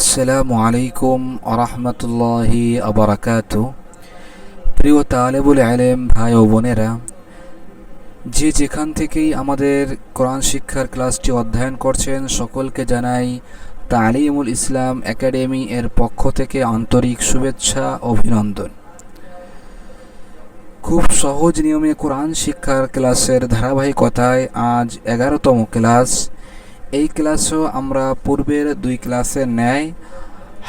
আসসালামু আলাইকুম আরহামতুল্লাহি আবরাকাত। প্রিয় তালেবুল আলেম ভাই ও বোনেরা, যে যেখান থেকেই আমাদের কোরআন শিক্ষার ক্লাসটি অধ্যয়ন করছেন, সকলকে জানাই তালিমুল ইসলাম একাডেমি এর পক্ষ থেকে আন্তরিক শুভেচ্ছা, অভিনন্দন। খুব সহজ নিয়মে কোরআন শিক্ষার ক্লাসের ধারাবাহিকতায় আজ এগারোতম ক্লাস। এই ক্লাসেও আমরা পূর্বের দুই ক্লাসে ন্যায়,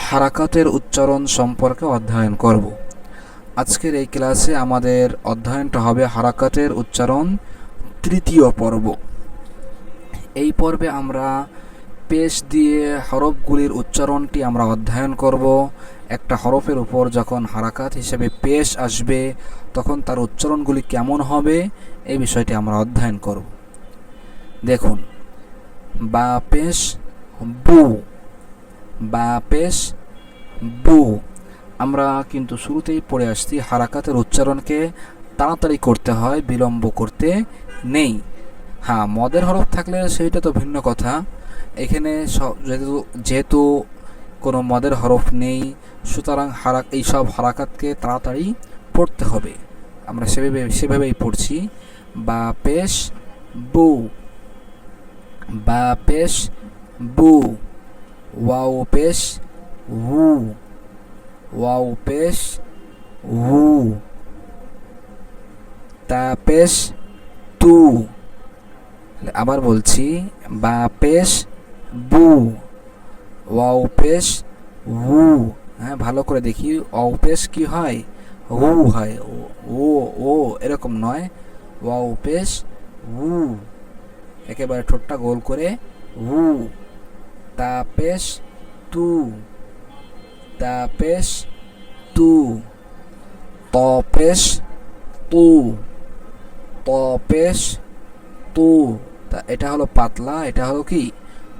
হারাকাতের উচ্চারণ সম্পর্কে অধ্যয়ন করব। আজকের এই ক্লাসে আমাদের অধ্যয়নটা হবে হারাকাতের উচ্চারণ, তৃতীয় পর্ব। এই পর্বে আমরা পেশ দিয়ে হরফগুলির উচ্চারণটি আমরা অধ্যয়ন করব। একটা হরফের উপর যখন হারাকাত হিসেবে পেশ আসবে, তখন তার উচ্চারণগুলি কেমন হবে, এই বিষয়টি আমরা অধ্যয়ন করব। দেখুন বা পেশ বু বা পেশ বু আমরা কিন্তু শুরুতেই পড়ে আসছি হারাকাতের উচ্চারণকে তাড়াতাড়ি করতে হয়, বিলম্ব করতে নেই। হ্যাঁ মদের হরফ থাকলে সেইটা তো ভিন্ন কথা। এখানে যেহেতু যেহেতু কোনো মদের হরফ নেই, সুতরাং হারাক এই সব হারাকাতকে তাড়াতাড়ি পড়তে হবে। আমরা সেভাবে, সেভাবেই পড়ছি। বা পেশ বু। বা পেশ বু। ওয়াও পেশ হু। ওয়াও পেশ হু। তা পেশ তু। আবার বলছি বা পেশ বু। ওয়াও পেশ হু। হ্যাঁ ভালো করে দেখি ওয়াও পেশ কি হয়? হু হয়। ও ও এরকম নয়। ওয়াও পেশ হু। একেবারে ঠোঁটটা গোল করে, হু, তা পেশ, তু, তা পেশ, তু, ত পেশ, তু, ত পেশ, তু, তা এটা হলো পাতলা, এটা হলো কি?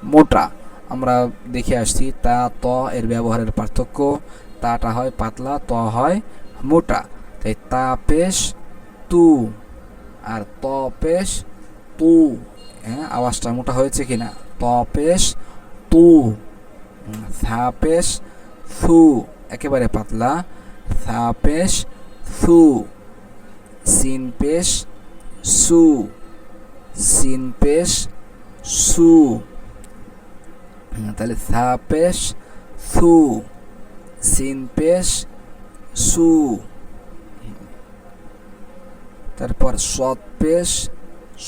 মোটা। আমরা দেখে আসছি, তা, ত এর ব্যবহারের পার্থক্য। তাটা হয় পাতলা, ত হয় মোটা। তাই তা পেশ, তু, আর ত পেশ, তু। হ্যাঁ আওয়াজটা মোটা হয়েছে কিনা? ত পেশ তু। থা পেশ থু একেবারে পাতলা। থা পেশ থু সিন পেশ সু। সিন পেশ সু তাহলে থা পেশ থু সিন পেশ সু। তারপর সৎ পেশ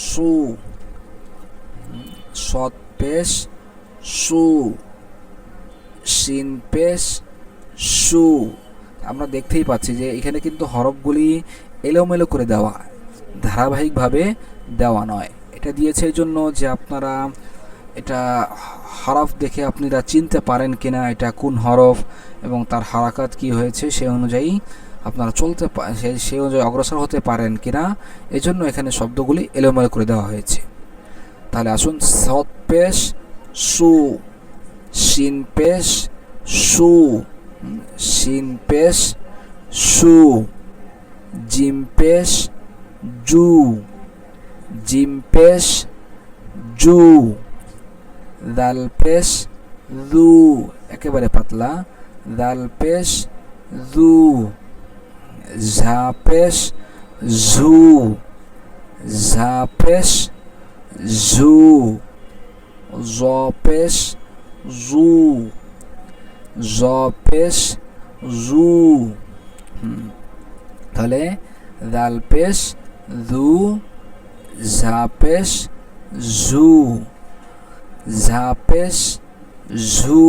সু। সৎ পেশ সু সিন পেশ সু আমরা দেখতেই পাচ্ছি যে এখানে কিন্তু হরফগুলি এলোমেলো করে দেওয়া, ধারাবাহিকভাবে দেওয়া নয়। এটা দিয়েছে এই জন্য যে আপনারা এটা হরফ দেখে আপনারা চিনতে পারেন কিনা, এটা কোন হরফ এবং তার হারাকাত কি হয়েছে সেই অনুযায়ী আপনারা চলতে সেই অনুযায়ী অগ্রসর হতে পারেন কিনা, এজন্য এখানে শব্দগুলি এলোমেলো করে দেওয়া হয়েছে। তাহলে আসুন, সৎ পেশ, সু সিন পেশ, সু সিন পেশ, সু, জিম পেশ, জু, জিম পেশ, জু, দাল পেশ দু একেবারে পাতলা, দাল পেশ দু ঝা পেশ, ঝু, ঝা পেশ জ পেশ জু জ পেশ জু তাহলে দাল পেশ দু ঝা পেশ ঝু ঝা পেশ ঝু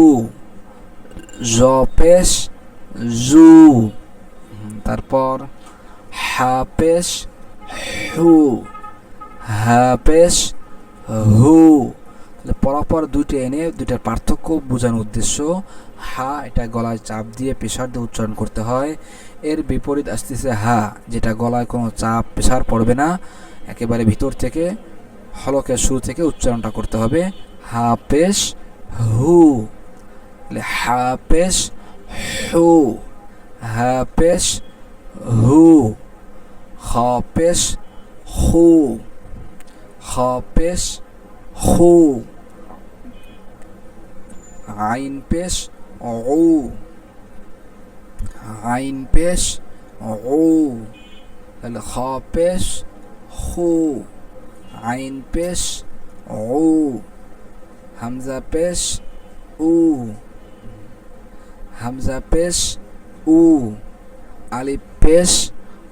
জ পেশ জু তারপর হা পেশ হু। হু পরপর দুইটি এনে দুইটার পার্থক্য বোঝানোর উদ্দেশ্য। হা, এটা গলায় চাপ দিয়ে প্রেশার দিয়ে উচ্চারণ করতে হয়। এর বিপরীত আসতেছে হা, যেটা গলায় কোনো চাপ প্রেশার পড়বে না। একেবারে ভিতর থেকে, হলকের শুরু থেকে উচ্চারণটা করতে হবে। হা পেশ হু। হা পেশ হু। হা পেশ হু। খ পেশ হু। পেশ হু আইন পেশ উ আইন পেশ উ তাহলে পেশ হু আইন পেশ উ হামজা পেশ উ হামজা পেশ উ আলিফ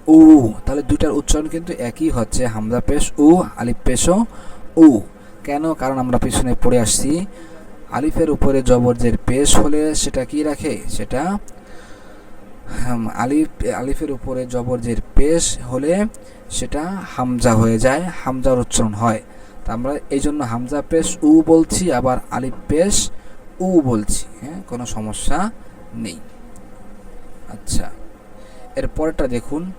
উ, তাহলে দুইটার উচ্চারণ কিন্তু একই হচ্ছে। হামজা পেশ উ, আলিফ পেশও উ। কেন? কারণ আমরা পিছনে পড়ে আসছি। আলিফের উপরে জবরজের পেশ হলে সেটা কি রাখে? সেটা আলিফ, আলিফের উপরে জবরজের পেশ হলে সেটা হামজা হয়ে যায়, হামজার উচ্চারণ হয়। তা আমরা এই জন্য হামজা পেশ উ বলছি, আবার আলিফ পেশ উ বলছি হ্যাঁ? কোনো সমস্যা নেই। আচ্ছা এর পরেরটা দেখুন।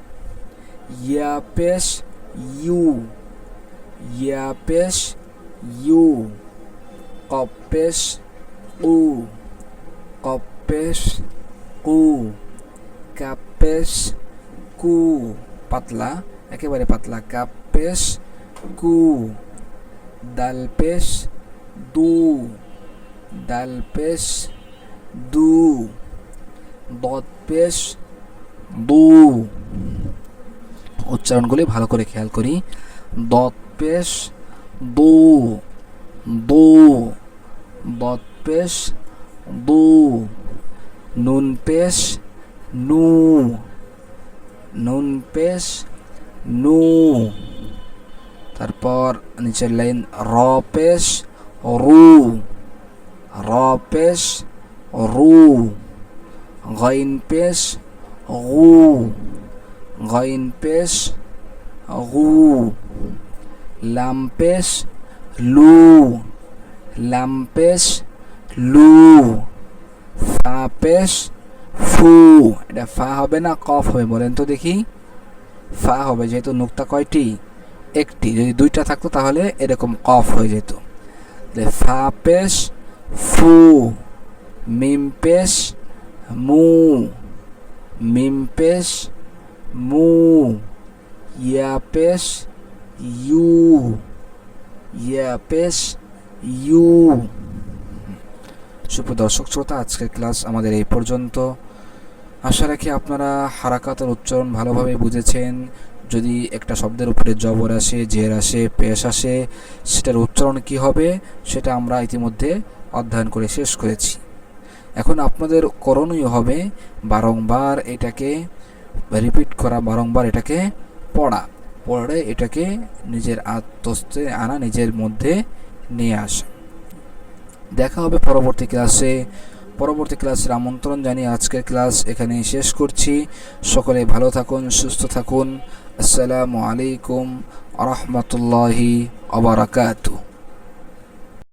পেশ ইউ কপ পেশ উ কপ পেশ কু কাপ কু পাতলা একেবারে পাতলা কাপেশ কু ডাল পেশ দু ডাল পেশ দু দত পেশ দু উচ্চারণগুলি ভালো করে খেয়াল করি। দত পেশ, দু দু, দত পেশ, দু, নুন পেশ, নু, নুন পেশ, নু। তারপর নিচের লাইন র পেশ, রু, র পেশ, রু। গাইন পেশ, গু। গাইন পেশ গু লাম পেশ লু লাম পেশ লু ফা পেশ ফু এটা ফা হবে না, কফ হবে, বলেন তো দেখি। ফা হবে, যেহেতু নুক্তা কয়টি? একটি। যদি দুইটা থাকতো তাহলে এরকম কফ হয়ে যেত। ফা পেশ ফু। মিম পেশ মু। মিম পেশ মু ইয়া পেশ ইউ ইয়া পেশ ইউ সুপ্রদর্শক শ্রোতা, আজকের ক্লাস আমাদের এই পর্যন্ত। আশা রাখি আপনারা হারাকাতের উচ্চারণ ভালোভাবে বুঝেছেন। যদি একটা শব্দের উপরে জবর আসে, জের আসে, পেশ আসে, সেটার উচ্চারণ কি হবে, সেটা আমরা ইতিমধ্যে অধ্যয়ন করে শেষ করেছি। এখন আপনাদের করণীয় হবে বারংবার এটাকে রিপিট করা বারংবার এটাকে পড়া। পড়ে এটাকে নিজের আত্মস্থে আনা, নিজের মধ্যে নিয়ে আসা। দেখা হবে পরবর্তী ক্লাসে। পরবর্তী ক্লাসের আমন্ত্রণ জানিয়ে আজকের ক্লাস এখানে শেষ করছি। সকলে ভালো থাকুন, সুস্থ থাকুন। আসসালামু আলাইকুম রহমতুল্লাহি আবরাকাতু